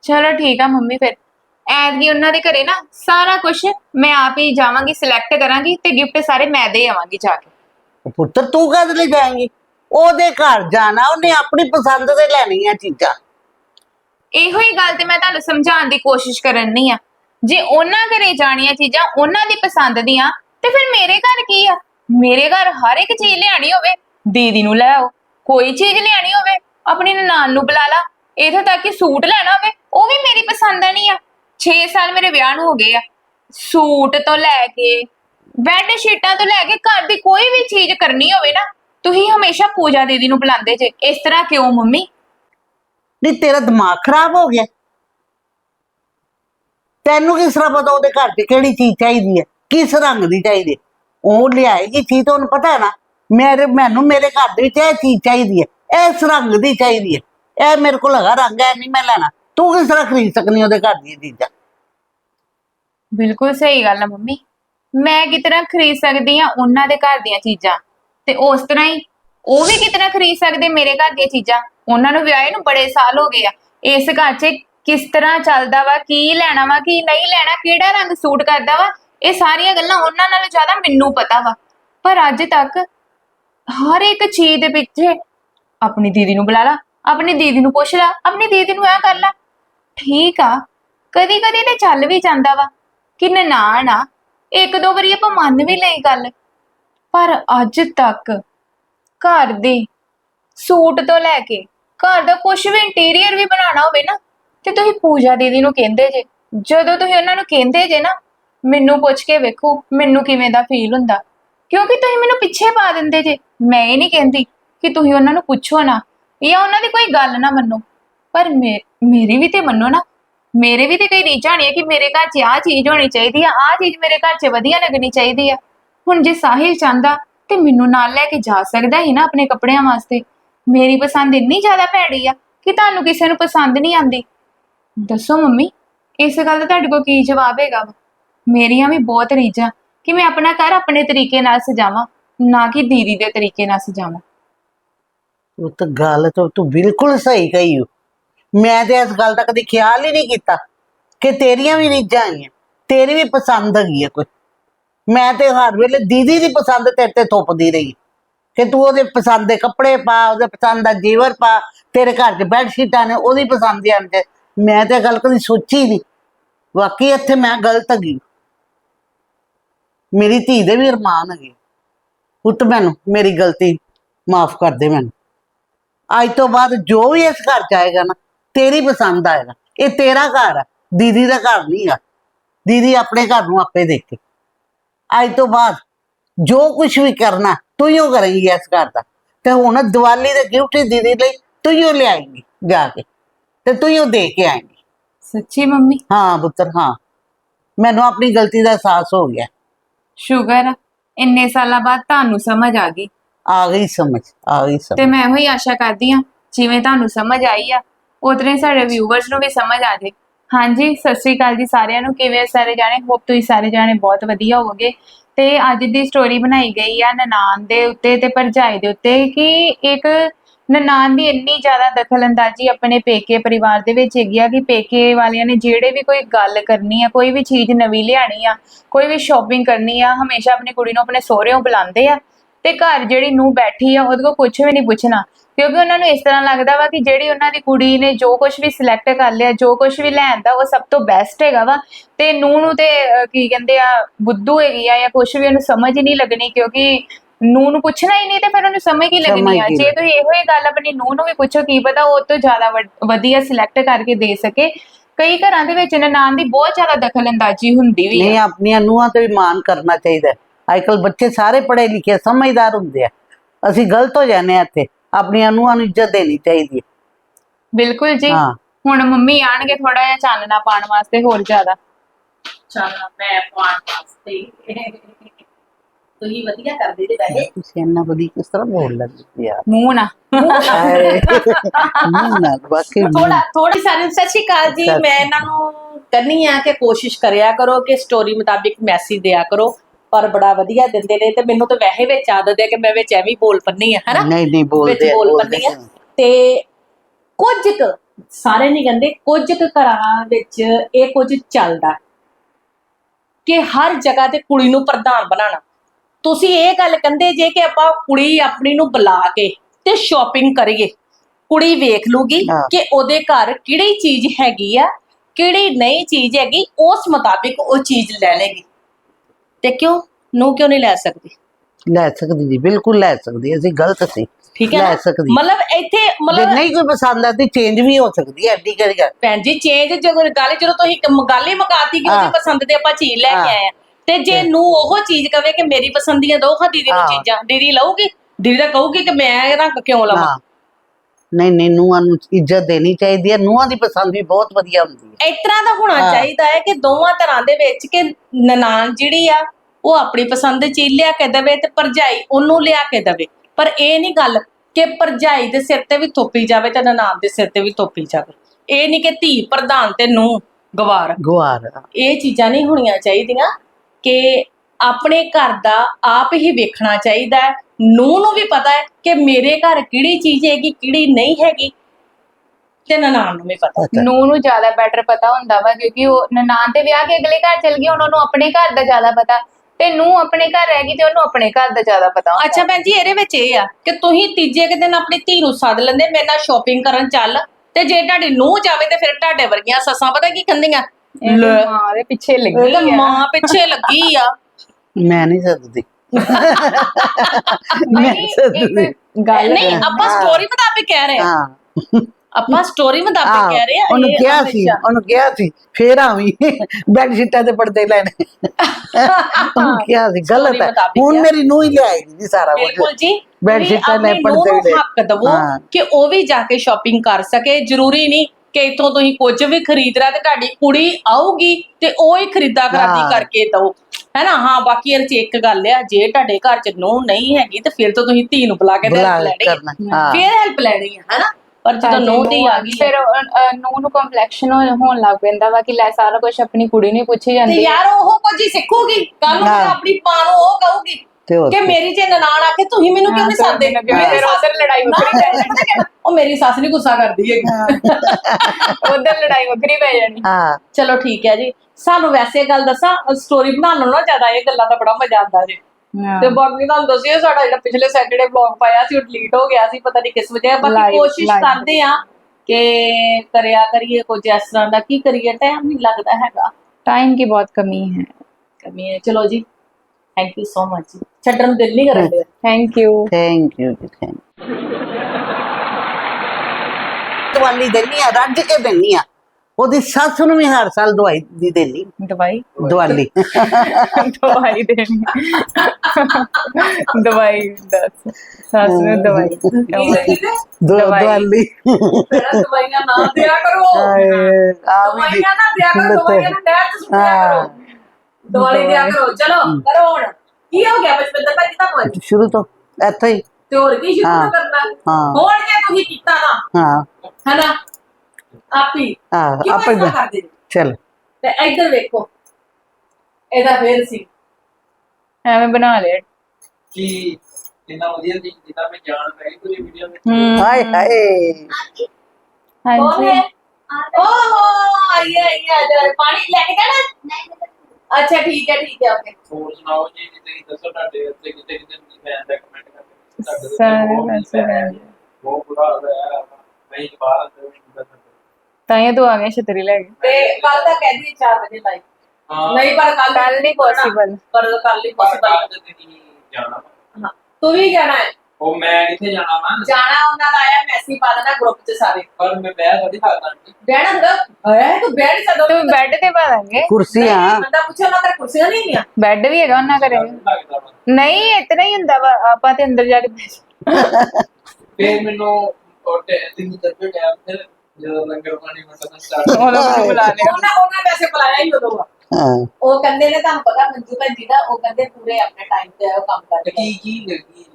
ਚਲੋ ਠੀਕ ਆ ਮੰਮੀ ਫਿਰ। ਐਤਕੀ ਉਹਨਾਂ ਦੇ ਘਰੇ ਨਾ ਸਾਰਾ ਕੁਝ ਮੈਂ ਆਪ ਹੀ ਜਾਵਾਂਗੀ ਸਿਲੈਕਟ ਕਰਾਂਗੀ ਤੇ ਗਿਫਟ ਸਾਰੇ ਮੈਂ ਦੇ ਆਵਾਂਗੀ ਜਾ ਕੇ। ਉਹ ਪੁੱਤਰ ਤੂੰ ਕਦ ਲਈ ਜਾਏਂਗੀ? ਉਹਦੇ ਘਰ ਜਾਣਾ ਉਹਨੇ ਆਪਣੀ ਪਸੰਦ ਦੇ ਲੈਣੀਆਂ ਚੀਜ਼ਾਂ। ਇਹੋ ਹੀ ਗੱਲ ਤੇ ਮੈਂ ਤੁਹਾਨੂੰ ਸਮਝਾਉਣ ਦੀ ਕੋਸ਼ਿਸ਼ ਕਰਨ ਨਹੀਂ ਆ। ਜੇ ਉਹਨਾਂ ਘਰੇ ਜਾਣੀਆਂ ਚੀਜ਼ਾਂ ਉਹਨਾਂ ਦੀ ਪਸੰਦ ਦੀਆਂ ਤੇ ਫਿਰ ਮੇਰੇ ਘਰ ਕੀ ਆ? ਮੇਰੇ ਘਰ ਹਰ ਇੱਕ ਚੀਜ਼ ਲਿਆਣੀ ਹੋਵੇ ਦੀਦੀ ਨੂੰ ਲੈ ਆਓ। ਕੋਈ ਚੀਜ਼ ਲਿਆਣੀ ਹੋਵੇ ਆਪਣੀ ਨਨਾਣ ਨੂੰ ਬੁਲਾ ਲਾ ਇਥੋਂ ਤੱਕ ਕਿ ਸੂਟ ਲੈਣਾ ਹੋਵੇ, ਉਹ ਵੀ ਮੇਰੀ ਪਸੰਦ ਦਾ ਨਹੀਂ ਆ। 6 ਸਾਲ ਮੇਰੇ ਵਿਆਹ ਨੂੰ ਹੋ ਗਏ ਆ। ਸੂਟ ਤੋਂ ਲੈ ਕੇ ਬੈੱਡ ਸ਼ੀਟਾਂ ਤੋਂ ਲੈ ਕੇ ਘਰ ਦੀ ਕੋਈ ਵੀ ਚੀਜ਼ ਕਰਨੀ ਹੋਵੇ ਨਾ, ਤੁਸੀਂ ਹਮੇਸ਼ਾ ਪੂਜਾ ਦੀਦੀ ਨੂੰ ਬੁਲਾਉਂਦੇ ਜੇ। ਇਸ ਤਰ੍ਹਾਂ ਕਿਉਂ ਮੰਮੀ? ਨਹੀਂ, ਤੇਰਾ ਦਿਮਾਗ ਖਰਾਬ ਹੋ ਗਿਆ। ਤੈਨੂੰ ਕਿਸ ਤਰ੍ਹਾਂ ਪਤਾ ਉਹਦੇ ਘਰ 'ਚ ਕਿਹੜੀ ਚੀਜ਼ ਚਾਹੀਦੀ ਹੈ, ਕਿਸ ਰੰਗ ਦੀ ਚਾਹੀਦੀ ਹੈ? ਉਹ ਲਿਆਏਗੀ ਚੀਜ਼, ਤੁਹਾਨੂੰ ਪਤਾ ਹੈ ਨਾ, ਮੇਰੇ, ਮੈਨੂੰ ਮੇਰੇ ਘਰ ਦੇ ਵਿੱਚ ਇਹ ਚੀਜ਼ ਚਾਹੀਦੀ ਹੈ, ਇਸ ਰੰਗ ਦੀ ਚਾਹੀਦੀ ਹੈ। ਇਹ ਮੇਰੇ ਕੋਲ ਹੈਗਾ, ਰੰਗ ਹੈ, ਨਹੀਂ ਮੈਂ ਲੈਣਾ। ਤੂੰ ਕਿਸ ਤਰ੍ਹਾਂ ਖਰੀਦ ਸਕਨੀ ਉਹਦੇ ਘਰ ਦੀਆਂ ਚੀਜ਼ਾਂ? ਬਿਲਕੁਲ ਸਹੀ ਗੱਲ ਆ ਮੰਮੀ। ਮੈਂ ਕਿਤਨਾ ਖਰੀਦ ਸਕਦੀ ਆ ਉਹਨਾਂ ਦੇ ਘਰ ਦੀਆਂ ਚੀਜ਼ਾਂ? ਤੇ ਉਸ ਤਰ੍ਹਾਂ ਹੀ ਉਹ ਵੀ ਕਿਤਨਾ ਖਰੀਦ ਸਕਦੇ ਮੇਰੇ ਘਰ ਦੀਆਂ ਚੀਜ਼ਾਂ? ਉਹਨਾਂ ਨੂੰ ਵਿਆਹੇ ਨੂੰ ਬੜੇ ਸਾਲ ਹੋ ਗਏ ਆ। ਇਸ ਘਰ 'ਚ ਕਿਸ ਤਰ੍ਹਾਂ ਚੱਲਦਾ ਵਾ, ਕੀ ਲੈਣਾ ਵਾ, ਕੀ ਨਹੀਂ ਲੈਣਾ, ਕਿਹੜਾ ਰੰਗ ਸੂਟ ਕਰਦਾ ਵਾ, ਇਹ ਸਾਰੀਆਂ ਗੱਲਾਂ ਉਹਨਾਂ ਨਾਲੋਂ ਜ਼ਿਆਦਾ ਮੈਨੂੰ ਪਤਾ ਵਾ। ਪਰ ਅੱਜ ਤੱਕ ਹਰ ਇੱਕ ਚੀਜ਼ ਦੇ ਪਿੱਛੇ ਆਪਣੀ ਦੀਦੀ ਨੂੰ ਬੁਲਾ ਲਾ। ਆਪਣੀ ਦੀਦੀ ਨੂੰ ਪੁੱਛ ਲਾ, ਆਪਣੀ ਦੀਦੀ ਨੂੰ ਐ ਕਰ ਲਾ। ਠੀਕ ਆ, ਕਦੀ ਕਦੀ ਤੇ ਚੱਲ ਵੀ ਜਾਂਦਾ ਵਾ, ਕਿ ਨਨਾਣ ਆ, ਇੱਕ ਦੋ ਵਾਰੀ ਆਪਾਂ ਮੰਨ ਵੀ ਲਈ ਗੱਲ। ਪਰ ਅੱਜ ਤੱਕ ਘਰ ਦੀ ਸੂਟ ਤੋਂ ਲੈ ਕੇ ਘਰ ਦਾ ਕੁਝ ਵੀ ਇੰਟੀਰੀਅਰ ਵੀ ਬਣਾਉਣਾ ਹੋਵੇ ਨਾ, ਤੇ ਤੁਸੀਂ ਪੂਜਾ ਦੀਦੀ ਨੂੰ ਕਹਿੰਦੇ ਜੇ, ਜਦੋਂ ਤੁਸੀਂ ਉਹਨਾਂ ਨੂੰ ਕਹਿੰਦੇ ਜੇ ਨਾ, ਮੈਨੂੰ ਪੁੱਛ ਕੇ ਵੇਖੋ, ਮੈਨੂੰ ਕਿਵੇਂ ਦਾ ਫੀਲ ਹੁੰਦਾ। ਕਿਉਂਕਿ ਤੁਸੀਂ ਮੈਨੂੰ ਪਿੱਛੇ ਪਾ ਦਿੰਦੇ ਜੇ, ਮੈਂ ਇਹ ਨਹੀਂ ਕਹਿੰਦੀ ਕਿ ਤੁਸੀਂ ਉਹਨਾਂ ਨੂੰ ਪੁੱਛੋ ਨਾ। ਜਾਂ ਉਹਨਾਂ ਦੀ ਕੋਈ ਗੱਲ ਨਾ ਮੰਨੋ। ਪਰ ਮੇ- ਮੇਰੀ ਵੀ ਤੇ ਮੰਨੋ ਨਾ। ਮੇਰੇ ਵੀ ਤੇ ਕਈ ਰੀਝਾਂ ਨੇ ਕਿ ਮੇਰੇ ਘਰ 'ਚ ਆਹ ਚੀਜ਼ ਹੋਣੀ ਚਾਹੀਦੀ ਆ, ਆਹ ਚੀਜ਼ ਮੇਰੇ ਘਰ 'ਚ ਵਧੀਆ ਲੱਗਣੀ ਚਾਹੀਦੀ ਆ। ਹੁਣ ਜੇ ਸਾਹਿਲ ਚਾਹੁੰਦਾ ਤੇ ਮੈਨੂੰ ਨਾਲ ਲੈ ਕੇ ਜਾ ਸਕਦਾ ਹੀ ਨਾ ਆਪਣੇ ਕੱਪੜਿਆਂ ਵਾਸਤੇ। ਮੇਰੀ ਪਸੰਦ ਇੰਨੀ ਜ਼ਿਆਦਾ ਭੈੜੀ ਆ ਕਿ ਤੁਹਾਨੂੰ ਕਿਸੇ ਨੂੰ ਪਸੰਦ ਨਹੀਂ ਆਂਦੀ ਦੱਸੋ ਮੰਮੀ, ਇਸ ਗੱਲ ਦਾ ਤੁਹਾਡੇ ਕੋਲ ਕੀ ਜਵਾਬ ਹੈਗਾ ਵਾ? ਮੇਰੀਆਂ ਵੀ ਬਹੁਤ ਰੀਝਾਂ ਕਿ ਮੈਂ ਆਪਣਾ ਘਰ ਆਪਣੇ ਤਰੀਕੇ ਨਾਲ ਸਜਾਵਾਂ, ਨਾ ਕਿ ਦੀਦੀ ਦੇ ਤਰੀਕੇ ਨਾਲ ਸਜਾਵਾਂ। ਉਹ ਤਾਂ ਗੱਲ ਤਾਂ ਤੂੰ ਬਿਲਕੁਲ ਸਹੀ ਕਹੀ ਓ। ਮੈਂ ਤੇ ਇਸ ਗੱਲ ਦਾ ਕਦੇ ਖਿਆਲ ਹੀ ਨਹੀਂ ਕੀਤਾ ਕਿ ਤੇਰੀਆਂ ਵੀ ਰੀਝਾਂ ਆਈਆਂ। ਤੇਰੀ ਵੀ ਪਸੰਦ ਹੈਗੀ ਹੈ ਕੋਈ। ਮੈਂ ਤੇ ਹਰ ਵੇਲੇ ਦੀਦੀ ਦੀ ਪਸੰਦ ਤੇਰੇ ਤੇ ਥੋਪਦੀ ਰਹੀ। ਕਿ ਤੂੰ ਉਹਦੇ ਪਸੰਦ ਦੇ ਕੱਪੜੇ ਪਾ, ਉਹਦੇ ਪਸੰਦ ਦਾ ਜੀਵਰ ਪਾ, ਤੇਰੇ ਘਰ 'ਚ ਬੈੱਡ ਸ਼ੀਟਾਂ ਨੇ, ਉਹਦੀ ਪਸੰਦ ਦੇ ਅੰਦਰ ਮੈਂ ਤੇ ਗੱਲ ਕਦੀ ਸੋਚੀ ਨਹੀਂ। ਵਾਕਈ ਇੱਥੇ ਮੈਂ ਗਲਤ ਹੈਗੀ। ਮੇਰੀ ਧੀ ਦੇ ਵੀ ਅਰਮਾਨ ਹੈਗੇ। ਪੁੱਤ ਮੈਨੂੰ, ਮੇਰੀ ਗਲਤੀ ਮਾਫ ਕਰ ਦੇ ਮੈਨੂੰ। ਅੱਜ ਤੋਂ ਬਾਅਦ ਜੋ ਵੀ ਇਸ ਘਰ ਚ ਆਏਗਾ ਨਾ ਤੇਰੀ ਪਸੰਦ ਆਏਗਾ। ਇਹ ਤੇਰਾ ਘਰ ਆ ਦੀਦੀ ਦਾ ਘਰ ਨਹੀਂ ਆ। ਦੀਦੀ ਆਪਣੇ ਘਰ ਨੂੰ ਆਪੇ ਦੇਖੇ। ਅੱਜ ਤੋਂ ਬਾਅਦ ਜੋ ਕੁਝ ਵੀ ਕਰਨਾ ਤੂੰ ਹੀ ਕਰੇਂਗੀ ਇਸ ਘਰ ਦਾ। ਤੇ ਹੁਣ ਦੀਵਾਲੀ ਦੇ ਗਿਫਟ ਦੀਦੀ ਲਈ ਤੂੰ ਹੀ ਲਿਆਏਂਗੀ ਜਾ ਕੇ। ਤੇ ਤੂੰ ਹੀ ਓ ਦੇ ਕੇ ਆਏਂਗੀ। ਸੱਚੀ ਮੰਮੀ? ਹਾਂ ਪੁੱਤਰ ਹਾਂ। ਮੈਨੂੰ ਆਪਣੀ ਗਲਤੀ ਦਾ ਅਹਿਸਾਸ ਹੋ ਗਿਆ। ਸ਼ੁਗਰ ਇੰਨੇ ਸਾਲਾਂ ਬਾਅਦ ਤੁਹਾਨੂੰ ਸਮਝ ਆ ਗਈ। ਆ ਗਈ ਸਮਝ, ਆ ਗਈ ਤੇ ਮੈਂ ਇਹੋ ਆਸ਼ਾ ਕਰਦੀ ਆ ਜਿਵੇਂ ਤੁਹਾਨੂੰ ਸਮਝ ਆਈ ਆ ਉਤਨੇ ਸਾਡੇ ਵਿਊਵਰਸ ਨੂੰ ਵੀ ਸਮਝ ਆ ਜੇ। ਹਾਂਜੀ, ਸਤਿ ਸ੍ਰੀ ਅਕਾਲ ਜੀ ਸਾਰਿਆਂ ਨੂੰ, ਕਿਵੇਂ ਸਾਰੇ ਜਾਣੇ? ਹੋਪ ਤੁਸੀਂ ਸਾਰੇ ਜਾਣੇ ਬਹੁਤ ਵਧੀਆ ਹੋਵੋਗੇ। ਤੇ ਅੱਜ ਦੀ ਸਟੋਰੀ ਬਣਾਈ ਗਈ ਆ ਨਨਾਣ ਦੇ ਉੱਤੇ ਤੇ ਭਰਜਾਈ ਦੇ ਉੱਤੇ, ਕਿ ਇੱਕ ਨਨਾਨ ਦੀ ਇੰਨੀ ਜ਼ਿਆਦਾ ਦਖਲਅੰਦਾਜ਼ੀ ਆਪਣੇ ਪੇਕੇ ਪਰਿਵਾਰ ਦੇ ਵਿੱਚ ਹੈਗੀ ਆ, ਕਿ ਪੇਕੇ ਵਾਲਿਆਂ ਨੇ ਜਿਹੜੇ ਵੀ ਕੋਈ ਗੱਲ ਕਰਨੀ ਆ, ਕੋਈ ਵੀ ਚੀਜ਼ ਨਵੀਂ ਲਿਆਣੀ ਆ, ਕੋਈ ਵੀ ਸ਼ਾਪਿੰਗ ਕਰਨੀ ਆ, ਹਮੇਸ਼ਾ ਆਪਣੀ ਕੁੜੀ ਨੂੰ ਆਪਣੇ ਸਹੁਰਿਓਂ ਬੁਲਾਉਂਦੇ ਆ। ਤੇ ਘਰ ਜਿਹੜੀ ਨੂੰ ਬੈਠੀ ਆ ਉਹਦੇ ਕੋਲ ਕੁਝ ਵੀ ਨਹੀਂ ਪੁੱਛਣਾ। ਕਿਉਂਕਿ ਉਹਨਾਂ ਨੂੰ ਇਸ ਤਰ੍ਹਾਂ ਲੱਗਦਾ ਵਾ ਕਿ ਜਿਹੜੀ ਉਹਨਾਂ ਦੀ ਕੁੜੀ ਨੇ ਜੋ ਕੁਝ ਵੀ ਸਿਲੈਕਟ ਕਰ ਲਿਆ ਜੋ ਕੁਝ ਵੀ ਲੈਂਦਾ ਉਹ ਸਭ ਤੋਂ ਬੈਸਟ ਹੈਗਾ ਵਾ। ਤੇ ਨੂੰ ਨੂੰ ਤੇ ਕੀ ਕਹਿੰਦੇ ਆ ਬੁੱਧੂ ਹੈਗੀ ਆ ਜਾਂ ਕੁਝ ਵੀ ਉਹਨੂੰ ਸਮਝ ਹੀ ਨਹੀਂ ਲੱਗਣੀ ਕਿਉਂਕਿ ਨੂੰ ਨੂੰ ਪੁੱਛਣਾ ਹੀ ਨਹੀਂ ਤੇ ਫਿਰ ਉਹਨੂੰ ਸਮਝ ਕੀ ਲੱਗਣੀ ਆ। ਕੀ ਜੇ ਤੁਸੀਂ ਇਹੋ ਹੀ ਗੱਲ ਆਪਣੀ ਨੂੰ ਨੂੰ ਵੀ ਪੁੱਛੋ ਕੀ ਪਤਾ ਉਹ ਤੋਂ ਜ਼ਿਆਦਾ ਵਧੀਆ ਸਿਲੈਕਟ ਕਰਕੇ ਦੇ ਸਕੇ। ਕਈ ਘਰਾਂ ਦੇ ਵਿੱਚ ਨਨਾਣ ਦੀ ਬਹੁਤ ਜ਼ਿਆਦਾ ਦਖਲਅੰਦਾਜ਼ੀ ਹੁੰਦੀ ਵੀ ਨਹੀਂ ਆ ਆਪਣੀਆਂ ਨੂੰਹਾਂ ਤੇ ਵੀ ਮਾਨ ਕਰਨਾ ਚਾਹੀਦਾ। ਅੱਜ ਕੱਲ ਬੱਚੇ ਸਾਰੇ ਪੜ੍ਹੇ ਲਿਖੇ ਸਮਝਦਾਰ ਹੁੰਦੇ ਆ। ਅਸੀਂ ਗਲਤ ਹੋ ਜਾਂਦੇ ਆ ਇੱਥੇ। ਆਪਣੀਆਂ ਨੂੰਹਾਂ ਨੂੰ ਇੱਜ਼ਤ ਦੇਣੀ ਚਾਹੀਦੀ ਹੈ। ਬਿਲਕੁਲ ਜੀ। ਹਾਂ। ਹੁਣ ਮੰਮੀ ਆਣਗੇ ਥੋੜਾ ਜਿਹਾ ਚਾਨਣਾ ਪਾਉਣ ਵਾਸਤੇ ਹੋਰ ਜ਼ਿਆਦਾ। ਚੱਲ ਮੈਂ ਪਾਣ ਵਾਸਤੇ। ਤੁਸੀਂ ਵਧੀਆ ਕਰਦੇ ਜੇ ਵੈਸੇ। ਤੁਸੀਂ ਇੰਨਾ ਵਧੀਆ ਕਿਸ ਤਰ੍ਹਾਂ ਬੋਲ ਲੈਂਦੇ ਯਾਰ। ਮੂੰਹ ਨਾ। ਹਾਏ। ਨਹੀਂ ਨਾ ਬਾਕੀ ਥੋੜਾ ਥੋੜੀ ਸਾਰੀ ਸਤਿ ਸ਼੍ਰੀ ਅਕਾਲ ਜੀ। ਸਤਿ ਮੈਂ ਇਹਨਾਂ ਨੂੰ ਕਰਨੀ ਆ ਕਿ ਕੋਸ਼ਿਸ਼ ਕਰਿਆ ਕਰੋ ਕਿ ਸਟੋਰੀ ਮੁਤਾਬਿਕ ਮੈਸੇਜ ਦਿਆ ਕਰੋ। ਪਰ ਬੜਾ ਵਧੀਆ ਦਿੰਦੇ ਨੇ ਤੇ ਮੈਨੂੰ ਤਾਂ ਵੈਸੇ ਵਿੱਚ ਆਦਤ ਹੈ ਕਿ ਮੈਂ ਵਿੱਚ ਐਵੇਂ ਹੀ ਬੋਲ ਪੰਨੀ ਆ ਹਨਾ? ਨਹੀਂ ਨਹੀਂ ਵਿੱਚ ਬੋਲਦੇ ਬੋਲ ਬੋਲਦੇ ਪੰਨੀ ਆ ਤੇ ਕੁਝ ਕੁ ਸਾਰੇ ਨਹੀਂ ਕਹਿੰਦੇ ਕੁਝ ਕੁ ਘਰਾਂ ਵਿੱਚ ਇਹ ਕੁਝ ਚੱਲਦਾ ਕਿ ਹਰ ਜਗ੍ਹਾ ਤੇ ਕੁੜੀ ਨੂੰ ਪ੍ਰਧਾਨ ਬਣਾਉਣਾ। ਤੁਸੀਂ ਇਹ ਗੱਲ ਕਹਿੰਦੇ ਜੇ ਕਿ ਆਪਾਂ ਕੁੜੀ ਆਪਣੀ ਨੂੰ ਬੁਲਾ ਕੇ ਤੇ ਸ਼ਾਪਿੰਗ ਕਰੀਏ ਕੁੜੀ ਵੇਖ ਲੂਗੀ। ਕਿ ਉਹਦੇ ਘਰ ਕਿਹੜੀ ਚੀਜ਼ ਹੈਗੀ ਆ ਕਿਹੜੀ ਨਹੀਂ ਚੀਜ਼ ਹੈਗੀ ਉਸ ਮੁਤਾਬਿਕ ਉਹ ਚੀਜ਼ ਲੈ ਲੇਗੀ। ਤੇ ਕਿਉਂ? ਨੂੰ ਕਿਉਂ ਨਹੀਂ ਲੈ ਸਕਦੀ? ਲੈ ਸਕਦੀ ਜੀ ਬਿਲਕੁਲ ਲੈ ਸਕਦੀ ਅਸੀਂ ਗਲਤ ਸੀ। ਠੀਕ ਹੈ ਲੈ ਸਕਦੀ। ਮਤਲਬ ਇੱਥੇ ਜੇ ਮਤਲਬ ਨਹੀਂ ਕੋਈ ਪਸੰਦ ਆਦੀ ਚੇਂਜ ਵੀ ਹੋ ਸਕਦੀ ਹੈ ਐਡੀ ਕਿਹੜੀ ਗੱਲ। ਭੈਣ ਜੀ ਚੇਂਜ ਜਦੋਂ ਗੱਲ ਜਦੋਂ ਤੁਸੀਂ ਕ- ਗੱਲ ਹੀ ਮੁਕਾਤੀ ਕਿ ਉਹਦੀ ਹਾਂ। ਪਸੰਦ ਤੇ ਆਪਾਂ ਚੀਜ਼ ਲੈ ਕੇ। ਆਏ ਆ ਤੇ ਜੇ ਨੂੰ ਉਹ ਚੀਜ਼ ਕਵੇ ਕਿ ਮੇਰੀ ਪਸੰਦ ਦੀਆਂ ਦੋ ਹਾਂ ਦੀਦੀ ਨੂੰ ਹਾਂ। ਚੀਜ਼ਾਂ ਦੀਦੀ ਲਊਗੀ? ਦੀਦੀ ਤਾਂ ਕਹੂਗੀ ਕਿ ਮੈਂ ਇਹ ਰੰਗ ਕਿਉਂ ਲਵਾਂ? ਹਾਂ। ਨਹੀਂ ਨਹੀਂ ਨੂੰਹਾਂ ਨੂੰ ਇੱਜ਼ਤ ਦੇਣੀ ਚਾਹੀਦੀ ਹੈ। ਨੂੰਹਾਂ ਦੀ ਪਸੰਦ ਵੀ ਬਹੁਤ ਵਧੀਆ ਹੁੰਦੀ ਹੈ। ਇਸ ਤਰ੍ਹਾਂ ਦਾ ਹੋਣਾ ਹਾਂ। ਚਾਹੀਦਾ ਹੈ ਕਿ ਦੋਵਾਂ ਤਰ੍ਹਾਂ ਦੇ ਵਿੱਚ ਕਿ ਨਨਾਣ ਜਿਹੜੀ ਆ ਉਹ ਆਪਣੀ ਪਸੰਦ ਦੀ ਚੀਜ਼ ਲਿਆ ਕੇ ਦੇਵੇ ਤੇ ਭਰਜਾਈ ਉਹਨੂੰ ਲਿਆ ਕੇ ਦੇਵੇ। ਪਰ ਇਹ ਨਹੀਂ ਗੱਲ ਕਿ ਭਰਜਾਈ ਦੇ ਸਿਰ ਤੇ ਵੀ ਥੋਪੀ ਜਾਵੇ ਤੇ ਨਨਾਣ ਦੇ ਸਿਰ ਤੇ ਵੀ ਥੋਪੀ ਜਾਵੇ। ਇਹ ਨਹੀਂ ਕਿ ਧੀ ਪ੍ਰਧਾਨ ਤੇ ਨੂੰ ਗਵਾਰ ਗੁਆਰ ਇਹ ਚੀਜ਼ਾਂ ਨਹੀਂ ਹੋਣੀਆਂ ਚਾਹੀਦੀਆਂ ਕਿ ਆਪਣੇ ਘਰ ਦਾ ਆਪ ਹੀ ਵੇਖਣਾ ਚਾਹੀਦਾ ਹੈ। ਨੂੰ ਨੂੰ ਵੀ ਪਤਾ ਹੈ ਕਿ ਮੇਰੇ ਘਰ ਕਿਹੜੀ ਚੀਜ਼ ਹੈਗੀ ਕਿਹੜੀ ਨਹੀਂ ਹੈਗੀ ਤੇ ਨਨਾਣ ਨੂੰ ਵੀ ਪਤਾ ਨੂੰ ਨੂੰ ਜ਼ਿਆਦਾ ਬੈਟਰ ਪਤਾ ਹੁੰਦਾ ਵਾ ਕਿਉਂਕਿ ਉਹ ਨਨਾਣ ਤੇ ਵਿਆਹ ਕੇ ਅਗਲੇ ਘਰ ਚਲ ਗਈ ਉਹਨਾਂ ਨੂੰ ਆਪਣੇ ਘਰ ਦਾ ਜ਼ਿਆਦਾ ਪਤਾ ਤੇ ਨੂੰ ਆਪਣੇ ਘਰ ਰਹਿ ਗਈ ਤੇ ਉਹਨੂੰ ਆਪਣੇ ਘਰ ਦਾ ਜ਼ਿਆਦਾ ਪਤਾ ਹੁੰਦਾ। ਅੱਛਾ ਭੈਣ ਜੀ ਇਹਦੇ ਵਿੱਚ ਇਹ ਆ ਕਿ ਤੁਸੀਂ ਤੀਜੇ ਕੁ ਦਿਨ ਆਪਣੀ ਧੀ ਨੂੰ ਸੱਦ ਲੈਂਦੇ ਮੇਰੇ ਨਾਲ ਸ਼ਾਪਿੰਗ ਕਰਨ ਚੱਲ ਤੇ ਜੇ ਤੁਹਾਡੀ ਨੂੰਹ ਜਾਵੇ ਤੇ ਫਿਰ ਤੁਹਾਡੇ ਵਰਗੀਆਂ ਸੱਸਾਂ ਪਤਾ ਕੀ ਕਹਿੰਦੀਆਂ? ਇਹਦੀ ਮਾਂ ਦੇ ਪਿੱਛੇ ਇਹ ਲੱਗੀ ਤਾਂ ਆ। ਮਾਂ ਪਿੱਛੇ ਲੱਗੀ ਆ। ਮੈਂ ਨਹੀਂ ਸੱਦਦੀ। ਮੈਂ ਇੱਕ ਗੱਲ ਨਹੀਂ ਆਪਾਂ ਹਾਂ। ਸਟੋਰੀ ਮੁਤਾਬਿਕ ਕਹਿ ਰਹੇ ਹਾਂ। ਆਪਾਂ ਸਟੋਰੀ ਮੁਤਾਬਿਕ ਹਾਂ, ਕਹਿ ਰਹੇ ਆ ਉਹਨੂੰ ਕਿਹਾ ਸੀ ਉਹਨੂੰ ਕਿਹਾ ਸੀ ਫੇਰ ਆਵੀਂ ਬੈੱਡ ਸ਼ੀਟਾਂ ਦੇ ਪਰਦੇ ਲੈਣੇ। ਉਹਨੂੰ ਕਿਹਾ ਸੀ ਗਲਤ ਹੈ। ਹੁਣ। ਮੇਰੀ ਨੂੰਹ ਹੀ ਲਿਆਏਗੀ ਜੀ ਸਾਰਾ ਬਿਲਕੁਲ ਕੁਝ ਜੀ। ਬੈੱਡ ਸ਼ੀਟਾਂ ਨੇ ਪਰਦੇ ਨੂੰ ਲੈ- ਹੱਕ ਦਵੋ ਹਾਂ। ਕਿ ਉਹ ਵੀ ਜਾ ਕੇ ਸ਼ਾਪਿੰਗ ਕਰ ਸਕੇ ਜ਼ਰੂਰੀ ਨਹੀਂ ਕਿ ਇਥੋਂ ਤੁਸੀਂ ਕੁਝ ਵੀ ਖਰੀਦ ਰਹਾ ਤੇ ਤੁਹਾਡੀ ਕੁੜੀ ਆਊਗੀ ਤੇ ਉਹ ਹੀ ਖਰੀਦਾ ਖਰਾਦੀ। ਕਰਕੇ ਦਓ ਹੈਨਾ? ਹਾਂ ਬਾਕੀ ਇਹ ਚ ਇੱਕ ਗੱਲ ਆ ਜੇ ਤੁਹਾਡੇ ਘਰ ਚ ਨੂੰਹ ਨਹੀਂ ਹੈਗੀ ਤੇ ਫਿਰ ਤਾਂ ਤੁਸੀਂ ਧੀ ਨੂੰ ਬੁਲਾ ਕੇ ਤੇ ਬੁਲਾ ਲੈਣੀ ਹੈ। ਕਰਨਾ ਹਾਂ। ਫਿਰ ਹੈਲਪ ਲੈਣੀ ਹੈ ਹੈਨਾ? ਪਰ ਜਦੋਂ ਨੂੰਹ ਦੀ ਆ ਗਈ ਫਿਰ ਨੂੰ ਨੂੰ ਕੰਪਲੈਕਸ਼ਨ ਹੋਣ ਲੱਗ ਪੈਂਦਾ ਵਾ ਕਿ ਲੈ ਸਾਰਾ ਕੁਝ ਆਪਣੀ ਕੁੜੀ ਨੂੰ ਹੀ ਪੁੱਛੀ ਤੇ ਜਾਂਦੀ ਹੈ ਯਾਰ ਉਹ ਕੁਝ ਹੀ ਸਿੱਖੂਗੀ। ਕੱਲ ਨੂੰ ਹਾਂ। ਆਪਣੀ ਮਾਂ ਨੂੰ ਉਹ ਕਹੂਗੀ ਤੇ ਹੋਰ ਕਿ ਮੇਰੀ ਜੇ ਨਨਾਣ ਆ ਕੇ ਤੁਸੀਂ ਮੈਨੂੰ ਕਿਉਂ ਨਹੀਂ ਸਾਦੇ? ਮੇਰੇ ਉਧਰ ਲੜਾਈ ਵੱਖਰੀ ਪੈ ਉਹ ਮੇਰੀ ਸੱਸ ਨਹੀਂ ਗੁੱਸਾ ਕਰਦੀ ਹੈਗੀ। ਉਧਰ ਲੜਾਈ ਵੱਖਰੀ ਪੈ ਜਾਣੀ। ਹਾਂ। ਚਲੋ ਠੀਕ ਹੈ ਜੀ। ਸਾਨੂੰ ਵੈਸੇ ਗੱਲ ਦੱਸਾਂ ਸਟੋਰੀ ਬਣਾਉਣ ਨੂੰ ਜ਼ਿਆਦਾ ਇਹ ਗੱਲਾਂ ਦਾ ਬੜਾ ਮਜ਼ਾ ਆਉਂਦਾ ਜੀ। ਤੇ ਬਾਕੀ ਤੁਹਾਨੂੰ ਦੱਸਿਓ ਸਾਡਾ ਜਿਹੜਾ ਪਿਛਲੇ ਸੈਟਰਡੇ ਬਲੌਗ ਪਾਇਆ ਸੀ ਉਹ ਡਿਲੀਟ ਹੋ ਗਿਆ ਸੀ ਪਤਾ ਨਹੀਂ ਕਿਸ ਵਜ੍ਹਾ। ਬਾਕੀ ਕੋਸ਼ਿਸ਼ ਕਰਦੇ ਆ ਕਿ ਕਰਿਆ ਕਰੀਏ ਕੁਝ ਇਸ ਤਰ੍ਹਾਂ ਦਾ। ਕੀ ਕਰੀਏ? ਟਾਈਮ ਨਹੀਂ ਲੱਗਦਾ ਹੈਗਾ। ਟਾਈਮ ਕੀ ਬਹੁਤ ਕਮੀ ਹੈ। ਕਮੀ ਹੈ। ਚਲੋ ਜੀ ਥੈਂਕ ਯੂ ਸੋ ਮਚ ਜੀ। ਛੱਡਣ ਨੂੰ ਦਿਲ ਨਹੀਂ ਕਰਨ ਥੈਂਕ ਯੂ ਥੈਂਕ ਯੂ ਜੀ ਥੈਂਕ ਦਵਾਈ ਦੇਣੀ ਆ ਰੱਜ ਕੇ ਦੇਣੀ ਆ। ਉਹਦੀ ਸੱਸ ਨੂੰ ਵੀ ਹਰ ਸਾਲ ਦਵਾਈ ਦੀ ਦੇਣੀ। ਦਵਾਈ? ਦਵਾਈ ਦਵਾਈ ਦੇਣੀ। ਦਵਾਈ ਦੱਸ। ਸੱਸ ਨੂੰ ਦਵਾਈ। ਦਵਾਈ? ਪਹਿਲਾਂ ਦਵਾਈਆਂ ਨਾ ਦਿਆ ਕਰੋ। ਦਵਾਈਆਂ ਨਾ ਦਿਆ ਕਰੋ ਦਵਾਈਆਂ ਨੂੰ ਡੈਟ ਸੁਣਿਆ ਕਰੋ। ਦਵਾਈ ਦਿਆ ਕਰੋ। ਚਲੋ ਕਰੋ ਹੁਣ। ਕੀ ਹੋ ਗਿਆ ਬਚਪਨ ਭਾਜੀ ਤੁਹਾਨੂੰ ਅੱਜ ਸ਼ੁਰੂ ਤੋਂ ਇੱਥੇ ਹੀ। ਤੇ ਹੋਰ ਕੀ ਸ਼ੁਰੂ ਹਾਂ, ਕਰਨਾ? ਹਾਂ। ਹੋਰ ਜੇ ਤੁਸੀਂ ਕੀਤਾ ਨਾ ਹਾਂ। ਹਨਾ? ਆਪੀ ਹਾਂ, ਕਿਉਂ ਆਪੇ ਏਦਾਂ ਹੀ। ਕਰਦੇ ਨੇ? ਚਲ। ਤੇ ਇੱਧਰ ਵੇਖੋ। ਇਹਦਾ ਫੇਰ ਸੀ। ਐਵੇਂ ਬਣਾ ਲਿਆ ਕਿ ਇੰਨਾ ਵਧੀਆ ਚੀਜ਼ ਜਿੱਦਾਂ ਮੈਂ ਜਾਣ ਪਈ ਪੂਰੀ ਵੀਡੀਓ ਵਿੱਚ ਹੂੰ। ਹਾਏ ਹਾਏ। ਕੌਣ ਹਾਂਜੀ ਹੈ? ਓਹੋ ਆਈਏ ਆਈਏ ਆ ਜਾ ਪਾਣੀ ਲੈ ਕੇ ਜਾਣਾ? ਅੱਛਾ ਠੀਕ ਹੈ ਠੀਕ ਹੈ ਓਕੇ ਹੋਰ ਸੁਣਾਓ ਜੀ ਜੀ ਤੁਸੀਂ ਦੱਸੋ ਤੁਹਾਡੇ ਉੱਤੇ ਕਿਤੇ ਕਿਤੇ ਫੈਨ ਦਾ ਕਮੈਂਟ ਕਰਦੇ। ਤੁਹਾਡੇ ਉੱਤੇ ਸਾਰੇ ਬਹੁਤ ਵੈਸੇ ਹੈ। ਹੈ। ਬਹੁਤ ਬੁਰਾ ਹਾਲ ਹੋਇਆ ਮੈਂ ਇੱਕ ਬਾਹਰ ਅੰਦਰ ਵੀ ਨਹੀਂ ਬੈਠਾ ਤਾਂ ਇਹ ਤੂੰ ਆ ਗਿਆ ਛਤਰੀ ਲੈ ਕੇ। ਤੇ ਕੱਲ ਤਾਂ ਕਹਿੰਦੀ 4 ਵਜੇ ਲਾਈ ਹਾਂ। ਨਹੀਂ ਪਰ ਕੱਲ ਕੱਲ੍ਹ ਨਹੀਂ possible। ਪਰ ਕੱਲ ਨਹੀਂ ਪਰ possible ਅੱਜ ਤੇ ਨਹੀਂ ਜਾਣਾ। ਹਾਂ ਤੂੰ ਵੀ ਕਹਿਣਾ ਹੈ? ਉਹ ਮੈਂ ਕਿੱਥੇ ਜਾਣਾ ਮੈਂ ਜਾਣਾ ਉਹਨਾਂ ਦਾ ਆਇਆ ਮੈਸੇਜ ਪਾ ਦੇਣਾ ਗਰੁੱਪ 'ਚ ਸਾਰੇ। ਪਰ ਮੈਂ ਬਹਿ ਥੋੜੀ ਸਕਦਾ ਨਹੀਂ ਬਹਿਣਾ ਹੁੰਦਾ? ਹੈ ਤੂੰ? ਬਹਿ ਨਹੀਂ ਸਕਦਾ ਤੂੰ ਬੈੱਡ ਤੇ ਪਾ ਦਾਂਗੇ। ਕੁਰਸੀਆਂ ਬੰਦਾ ਪੁੱਛੇ ਉਹਨਾਂ ਕਰ ਕੁਰਸੀਆਂ ਨਹੀਂ ਹੈਗੀਆਂ? ਬੈੱਡ ਵੀ ਹੈਗਾ ਉਹਨਾਂ ਕਰੇ ਨਹੀਂ ਇਤਨਾ ਹੀ ਹੁੰਦਾ ਵਾ। ਆਪਾਂ ਤੇ ਅੰਦਰ ਜਾ ਕੇ ਫੇਰ ਮੈਨੂੰ ਉਹ ਤੇ ਤਿੰਨ ਤਰਫੇ ਟੈਬ ਤੇ ਜਦੋਂ ਲੰਗਰ ਪਾਣੀ ਮਟਨ ਸਟਾਰਟ ਉਹਨਾਂ ਨੂੰ ਬੁਲਾ ਲਿਆ। ਉਹਨਾਂ ਉਹਨਾਂ ਵੈਸੇ ਬੁਲਾਇਆ ਹੀ ਉਦੋਂ ਉਹ ਕਹਿੰਦੇ ਨੇ ਤੁਹਾਨੂੰ ਪਤਾ ਮੰਜੂ ਭਾਜੀ ਦਾ ਉਹ ਕਹਿੰਦੇ ਪੂਰੇ ਆਪਣੇ ਟਾਈਮ ਤੇ ਉਹ ਕੰਮ ਕਰਦੇ ਕੀ ਕੀ ਮਿਲਦੀ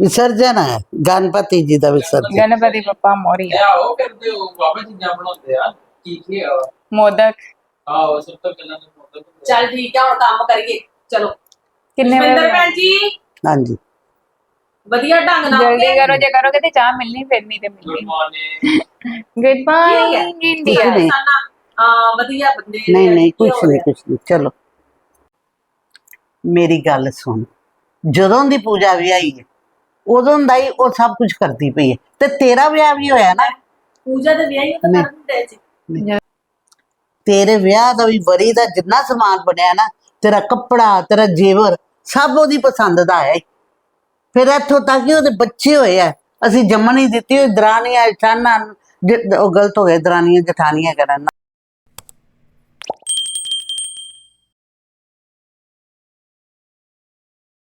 ਵਿਸਰਜਨ ਹੈ ਗਣਪਤੀ ਜੀ ਦਾ ਵਿਸਰਜਨ। ਗਣਪਤੀ ਪप्पा ਮੋਰੀਆ ਇਹ ਆਓ ਕਰਦੇ ਹੋ ਬਾਬਾ ਚੀਜ਼ਾਂ ਬਣਾਉਂਦੇ ਆ ਕੀ ਕੀ ਆ। ਮੋਦਕ। ਆਓ ਸਭ ਤੋਂ ਪਹਿਲਾਂ ਤਾਂ ਮੋਦਕ ਚੱਲ ਠੀਕ ਹੈ ਹੁਣ ਕੰਮ ਕਰੀਏ। ਚਲੋ। ਕਿੰਨੇ ਜਸਵਿੰਦਰ ਵਜੇ? ਭੈਣ ਜੀ? ਹਾਂਜੀ। ਵਧੀਆ ਢੰਗ ਨਾਲ ਜਲਦੀ okay? ਕਰੋ ਜੇ ਕਰੋਗੇ ਤੇ ਚਾਹ ਮਿਲਣੀ ਫਿਰ ਨਹੀਂ ਤੇ ਗੁੱਡ ਮਿਲਣੀ। ਮਾਰਨਿੰਗ ਗੁੱਡ ਕੀ ਹੋ। ਬਾਈ ਗਿਆ? ਇੰਡੀਆ ਨਹੀਂ। ਸਾਨਾ, ਹਾਂ ਵਧੀਆ ਬੰਦੇ ਨੇ, ਨਹੀਂ ਨਹੀਂ ਕੁਛ ਨਹੀਂ? ਕੁਛ ਨਹੀਂ। ਚਲੋ। ਮੇਰੀ ਗੱਲ ਸੁਣ। ਜਦੋਂ ਦੀ ਪੂਜਾ ਵੀ ਆਈ ਹੈ ਉਦੋਂ ਦਾ ਹੀ ਉਹ ਸਭ ਕੁਝ ਕਰਦੀ ਪਈ ਹੈ। ਤੇ ਤੇਰਾ ਵਿਆਹ ਵੀ ਹੋਇਆ ਨਾ? ਪੂਜਾ ਦੇ ਵਿਆਹ ਹੀ ਤਾਂ। ਕਰ ਦਿੰਦੇ ਸੀ ਤੇਰੇ ਵਿਆਹ ਦਾ ਵੀ ਵਰੀ ਦਾ ਜਿੰਨਾ ਸਮਾਨ ਬਣਿਆ ਨਾ ਤੇਰਾ ਕੱਪੜਾ ਤੇਰਾ ਜੇਵਰ ਸਭ ਉਹਦੀ ਪਸੰਦ ਦਾ ਆਇਆ ਈ। ਫਿਰ ਇੱਥੋਂ ਤੱਕ ਕਿ ਉਹਦੇ ਬੱਚੇ ਹੋਏ ਆ। ਅਸੀਂ ਜੰਮਣ ਹੀ ਦਿੱਤੀ ਹੋਈ ਦਰਾਨੀਆਂ ਸ਼ਾਨਾਂ ਉਹ ਗਲਤ ਹੋ ਗਏ ਦਰਾਨੀਆਂ ਜਠਾਨੀਆਂ ਕਰਨ